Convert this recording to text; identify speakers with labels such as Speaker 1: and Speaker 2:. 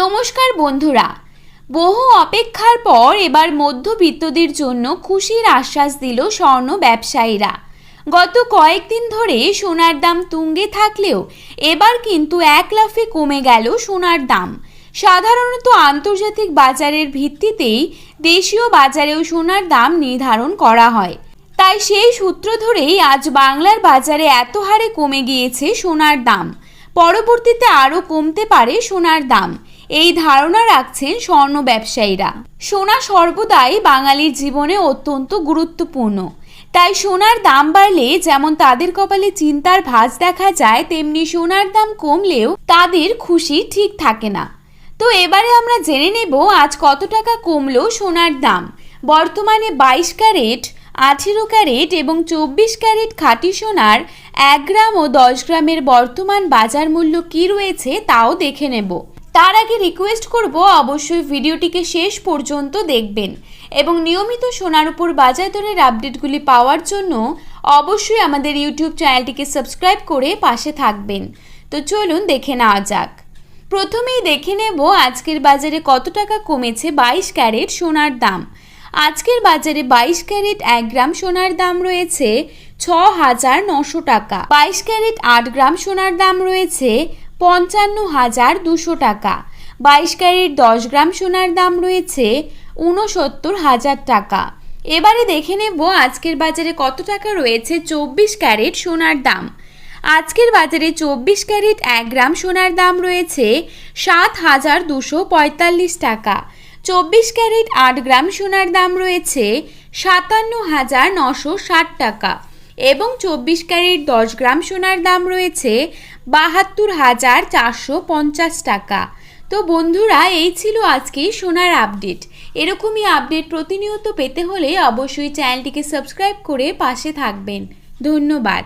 Speaker 1: নমস্কার বন্ধুরা। বহু অপেক্ষার পর এবার মধ্যবিত্তদের জন্য খুশির আশ্বাস দিল স্বর্ণ ব্যবসায়ীরা। গত কয়েকদিন ধরে সোনার দাম তুঙ্গে থাকলেও এবার কিন্তু এক লাফে কমে গেল সোনার দাম। সাধারণত আন্তর্জাতিক বাজারের ভিত্তিতেই দেশীয় বাজারেও সোনার দাম নির্ধারণ করা হয়। তাই সেই সূত্র ধরেই আজ বাংলার বাজারে এত হারে কমে গিয়েছে সোনার দাম। পরবর্তীতে আরও কমতে পারে সোনার দাম। এই ধারণা রাখছেন স্বর্ণ ব্যবসায়ীরা। সোনা সর্বদাই বাঙালির জীবনে অত্যন্ত গুরুত্বপূর্ণ। তাই সোনার দাম বাড়লে যেমন তাদের কপালে চিন্তার ভাঁজ দেখা যায়, তেমনি সোনার দাম কমলেও তাদের খুশি ঠিক থাকে না। তো এবারে আমরা জেনে নেব আজ কত টাকা কমলো সোনার দাম। বর্তমানে বাইশ ক্যারেট, আঠেরো ক্যারেট এবং চব্বিশ ক্যারেট খাঁটি সোনার এক গ্রাম ও দশ গ্রামের বর্তমান বাজার মূল্য কী রয়েছে তাও দেখে নেব। তার আগে রিকোয়েস্ট করব, অবশ্যই ভিডিওটিকে শেষ পর্যন্ত দেখবেন। এবং নিয়মিত সোনার উপর বাজার দরের আপডেটগুলি পাওয়ার জন্য অবশ্যই আমাদের ইউটিউব চ্যানেলটিকে সাবস্ক্রাইব করে পাশে থাকবেন। তো চলুন দেখে নেওয়া যাক। প্রথমেই দেখে নেব আজকের বাজারে কত টাকা কমেছে বাইশ ক্যারেট সোনার দাম। আজকের বাজারে বাইশ ক্যারেট এক গ্রাম সোনার দাম রয়েছে ছ হাজার নশো টাকা। বাইশ ক্যারেট আট গ্রাম সোনার দাম রয়েছে পঞ্চান্ন হাজার দুশো টাকা। বাইশ ক্যারেট দশ গ্রাম সোনার দাম রয়েছে ঊনসত্তর হাজার টাকা। এবারে দেখে নেব আজকের বাজারে কত টাকা রয়েছে চব্বিশ ক্যারেট সোনার দাম। আজকের বাজারে চব্বিশ ক্যারেট এক গ্রাম সোনার দাম রয়েছে সাত হাজার দুশো পঁয়তাল্লিশ টাকা। চব্বিশ ক্যারেট আট গ্রাম সোনার দাম রয়েছে সাতান্ন হাজার নশো ষাট টাকা। এবং চব্বিশ ক্যারেট দশ গ্রাম সোনার দাম রয়েছে বাহাত্তর হাজার চারশো পঞ্চাশ টাকা। তো বন্ধুরা, এই ছিল আজকে সোনার আপডেট। এরকমই আপডেট প্রতিনিয়ত পেতে হলে অবশ্যই চ্যানেলটিকে সাবস্ক্রাইব করে পাশে থাকবেন। ধন্যবাদ।